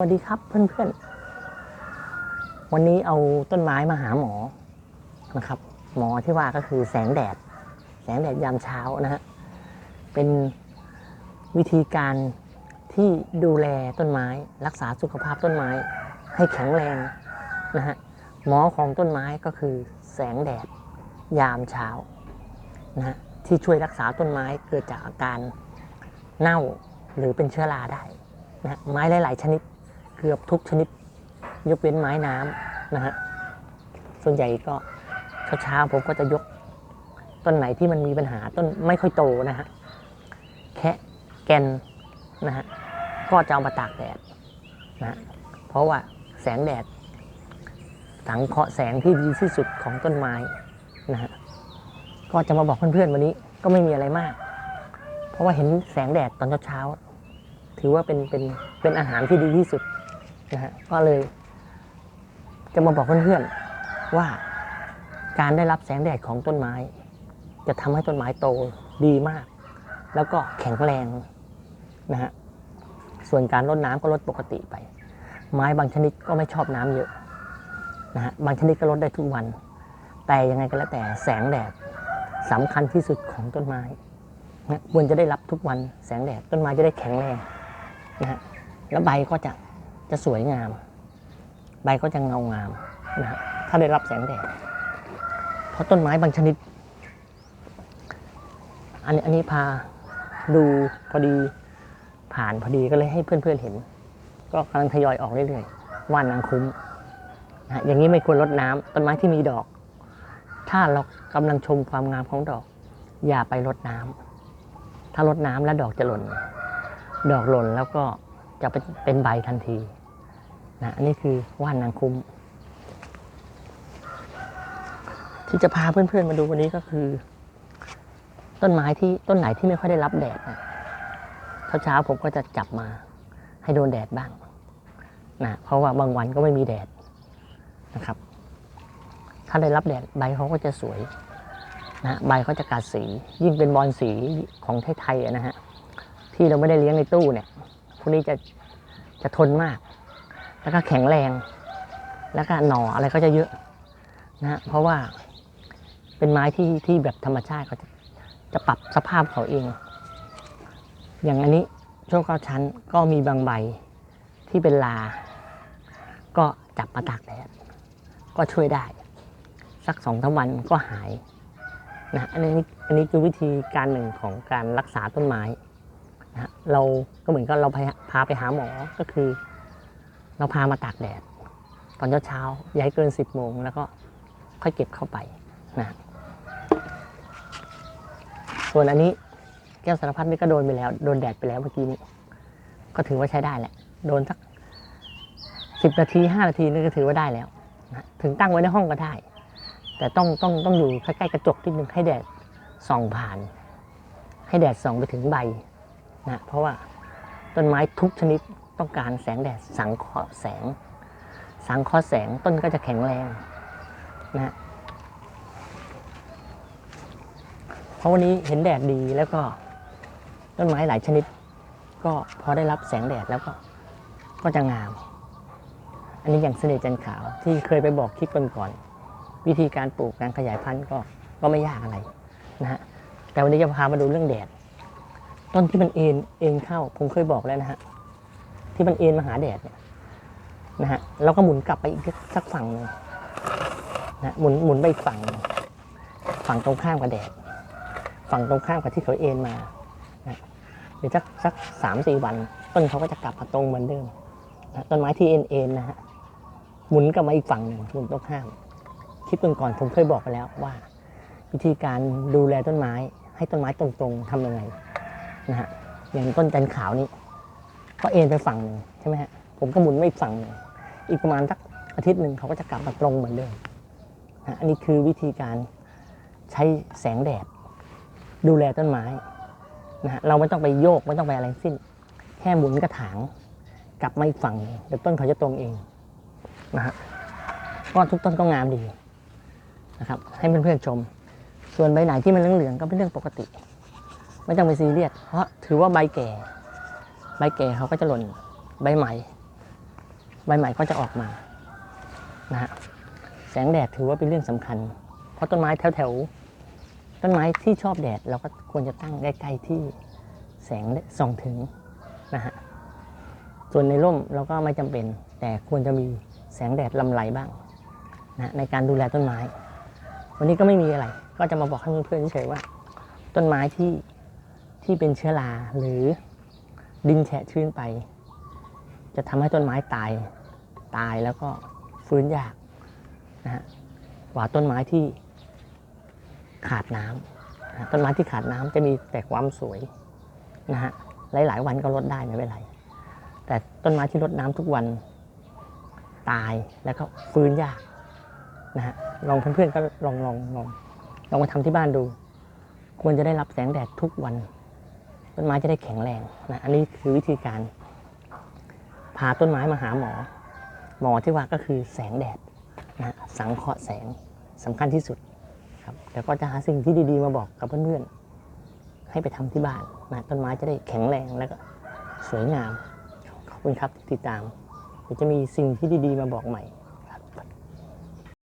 สวัสดีครับเพื่อนๆ วันนี้เอาต้นไม้มาหาหมอนะครับ หมอที่ว่าก็คือแสงแดด แสงแดดยามเช้านะฮะเป็นวิธีการที่ดูแลต้นไม้ รักษาสุขภาพต้นไม้ให้แข็งแรงนะฮะหมอของต้นไม้ก็คือแสงแดดยามเช้านะฮะที่ช่วยรักษาต้นไม้เกิดจากอาการเน่าหรือเป็นเชื้อราได้นะฮะไม้หลาย ๆ ชนิด เกือบทุกชนิด ยกเว้นไม้น้ำนะฮะส่วนใหญ่ก็เช้าๆผมก็จะยกต้นไหนที่มันมีปัญหาต้นไม่ค่อยโตนะฮะแค่แกนนะฮะก็จะเอามาตากแดดนะฮะเพราะว่าแสงแดดสังเคราะห์แสงที่ดีที่สุดของต้นไม้นะฮะก็จะมาบอกเพื่อนๆวันนี้ก็ไม่มีอะไรมาก เพราะว่าเห็นแสงแดดตอนเช้าๆถือว่าเป็นเป็นเป็นอาหารที่ดีที่สุด นะฮะก็เลย จะมาบอกเพื่อนๆว่าการได้รับแสงแดดของต้นไม้ จะทำให้ต้นไม้โตดีมาก แล้วก็แข็งแรงนะฮะส่วนการลดน้ำก็ลดปกติไป ไม้บางชนิดก็ไม่ชอบน้ำเยอะนะฮะบางชนิดก็ลดได้ทุกวัน แต่ยังไงก็แล้วแต่แสงแดดสำคัญที่สุดของต้นไม้นะควรจะได้รับทุกวันแสงแดดต้นไม้จะได้แข็งแรงนะฮะแล้วใบก็จะ จะสวยงาม ใบก็จะเงางามนะฮะถ้าได้รับแสงแดดเพราะต้นไม้บางชนิด อันนี้อันนี้พาดูพอดีผ่านพอดีก็เลยให้เพื่อนๆเห็น ก็กำลังทยอยออกเรื่อยๆว่านนางคุ้มนะฮะอย่างนี้ไม่ควรรดน้ำต้นไม้ที่มีดอก ถ้าเรากำลังชมความงามของดอก อย่าไปรดน้ำถ้ารดน้ำแล้วดอกจะหล่น ดอกหล่นแล้วก็ จะเป็นเป็นใบทันทีนะอันนี้คือว่านนางคุ้ม ที่จะพาเพื่อนๆมาดูวันนี้ก็คือ ต้นไม้ที่ต้นไหนที่ไม่ค่อยได้รับแดดนะเช้าๆผมก็จะจับมาให้โดนแดดบ้างนะเพราะว่าบางวันก็ไม่มีแดดนะครับ ถ้าได้รับแดดใบเขาก็จะสวยนะใบเขาจะกัดสี ยิ่งเป็นบอลสีของไทยๆนะฮะที่เราไม่ได้เลี้ยงในตู้เนี่ย วกนี้จะจะทนมาก แล้วก็แข็งแรง แล้วก็หน่ออะไรก็จะเยอะนะเพราะว่าเป็นไม้ที่ที่แบบธรรมชาติเขาจะจะปรับสภาพเขาเอง อย่างอันนี้โชคเก้าชั้นก็มีบางใบที่เป็นลา ก็จับมาตากแดดก็ช่วยได้ สักสองสามวันก็หายนะอันนี้อันนี้คือวิธีการหนึ่งของการรักษาต้นไม้ นะเราก็เหมือนกับเราพาไปหาหมอก็คือ เราพามาตากแดด ตอนเช้าๆอย่าให้เกินสิบโมงแล้วก็ค่อยเก็บเข้าไปนะส่วนอันนี้แก้วสารพัดนี่ก็โดนไปแล้ว โดนแดดไปแล้วเมื่อกี้นี้ ก็ถือว่าใช้ได้แหละ โดนสักสิบนาทีห้านาทีนี่ก็ถือว่าได้แล้วนะถึงตั้งไว้ในห้องก็ได้ แต่ต้องต้องต้องอยู่ใกล้ๆกระจกนิดนึงให้แดดส่องผ่าน ให้แดดส่องไปถึงใบ นะเพราะว่าต้นไม้ทุกชนิดต้องการแสงแดดสังเคราะห์แสง สังเคราะห์แสงต้นก็จะแข็งแรงนะฮะเพราะวันนี้เห็นแดดดีแล้วก็ต้นไม้หลายชนิด ก็พอได้รับแสงแดดแล้วก็ก็จะงาม อันนี้อย่างเสน่ห์จันทร์ขาวที่เคยไปบอกคลิปก่อนๆวิธีการปลูกการขยายพันธุ์ก็ก็ไม่ยากอะไรนะฮะแต่วันนี้จะพามาดูเรื่องแดด ต้นที่มันเอ็นเอ็นเข้า ผมเคยบอกแล้วนะฮะที่มันเอ็นมาหาแดดเนี่ยนะฮะเราก็หมุนกลับไปอีกสักฝั่งหนึ่งนะหมุนหมุนไปอีกฝั่งหนึ่ง ฝั่งตรงข้ามกับแดด ฝั่งตรงข้ามกับที่เขาเอ็นมานะเดี๋ยวสักสักสามสี่วัน ต้นเขาก็จะกลับมาตรงเหมือนเดิมนะต้นไม้ที่เอ็นเอ็นนะฮะหมุนกลับมาอีกฝั่งหนึ่งหมุนตรงข้ามคลิปก่อนๆผมเคยบอกไปแล้วว่า วิธีการดูแลต้นไม้ ให้ต้นไม้ตรงๆทำยังไง นะฮะอย่างต้นจันขาวนี่ก็เอ็นไปฝั่งหนึ่งใช่ไหมฮะผมก็หมุนไม่ฝั่งหนึ่งอีกประมาณสักอาทิตย์หนึ่งเขาก็จะกลับมาตรงเหมือนเดิมนะอันนี้คือวิธีการใช้แสงแดด ดูแลต้นไม้นะฮะเราไม่ต้องไปโยกไม่ต้องไปอะไรสิ้น แค่หมุนกระถาง กลับมาอีกฝั่งหนึ่งเดี๋ยวต้นเขาจะตรงเองนะฮะก็ทุกต้นก็งามดีนะครับ ให้เพื่อนๆชม ส่วนใบไหนที่มันเหลืองๆก็เป็นเรื่องปกติ ไม่ต้องไปซีเรียสเพราะถือว่าใบแก่ ใบแก่เขาก็จะหล่นใบใหม่ ใบใหม่ก็จะออกมานะฮะแสงแดดถือว่าเป็นเรื่องสำคัญ เพราะต้นไม้แถวๆต้นไม้ที่ชอบแดดเราก็ควรจะตั้งใกล้ๆที่แสงส่องถึงนะฮะส่วนในร่มเราก็ไม่จำเป็น แต่ควรจะมีแสงแดดลำไรบ้างนะในการดูแลต้นไม้ วันนี้ก็ไม่มีอะไร ก็จะมาบอกให้เพื่อนๆเฉยๆว่า ต้นไม้ที่ ที่เป็นเชื้อราหรือดินแฉะชื้นไป จะทำให้ต้นไม้ตายตายแล้วก็ฟื้นยากนะฮะกว่าต้นไม้ที่ขาดน้ำนะต้นไม้ที่ขาดน้ำจะมีแต่ความสวยนะฮะหลายๆวันก็ลดได้ไม่เป็นไร แต่ต้นไม้ที่รดน้ำทุกวันตายแล้วก็ฟื้นยากนะฮะลองเพื่อนๆก็ลองลองลองลองมาทำที่บ้านดู ควรจะได้รับแสงแดดทุกวัน ต้นไม้จะได้แข็งแรงนะอันนี้คือวิธีการพาต้นไม้มาหาหมอ หมอที่ว่าก็คือแสงแดดนะฮะสังเคราะห์แสงสำคัญที่สุดครับแล้วก็จะหาสิ่งที่ดีๆมาบอกกับเพื่อนๆให้ไปทำที่บ้านนะต้นไม้จะได้แข็งแรงแล้วก็สวยงาม ขอบคุณครับที่ติดตามเดี๋ยวจะมีสิ่งที่ดีๆมาบอกใหม่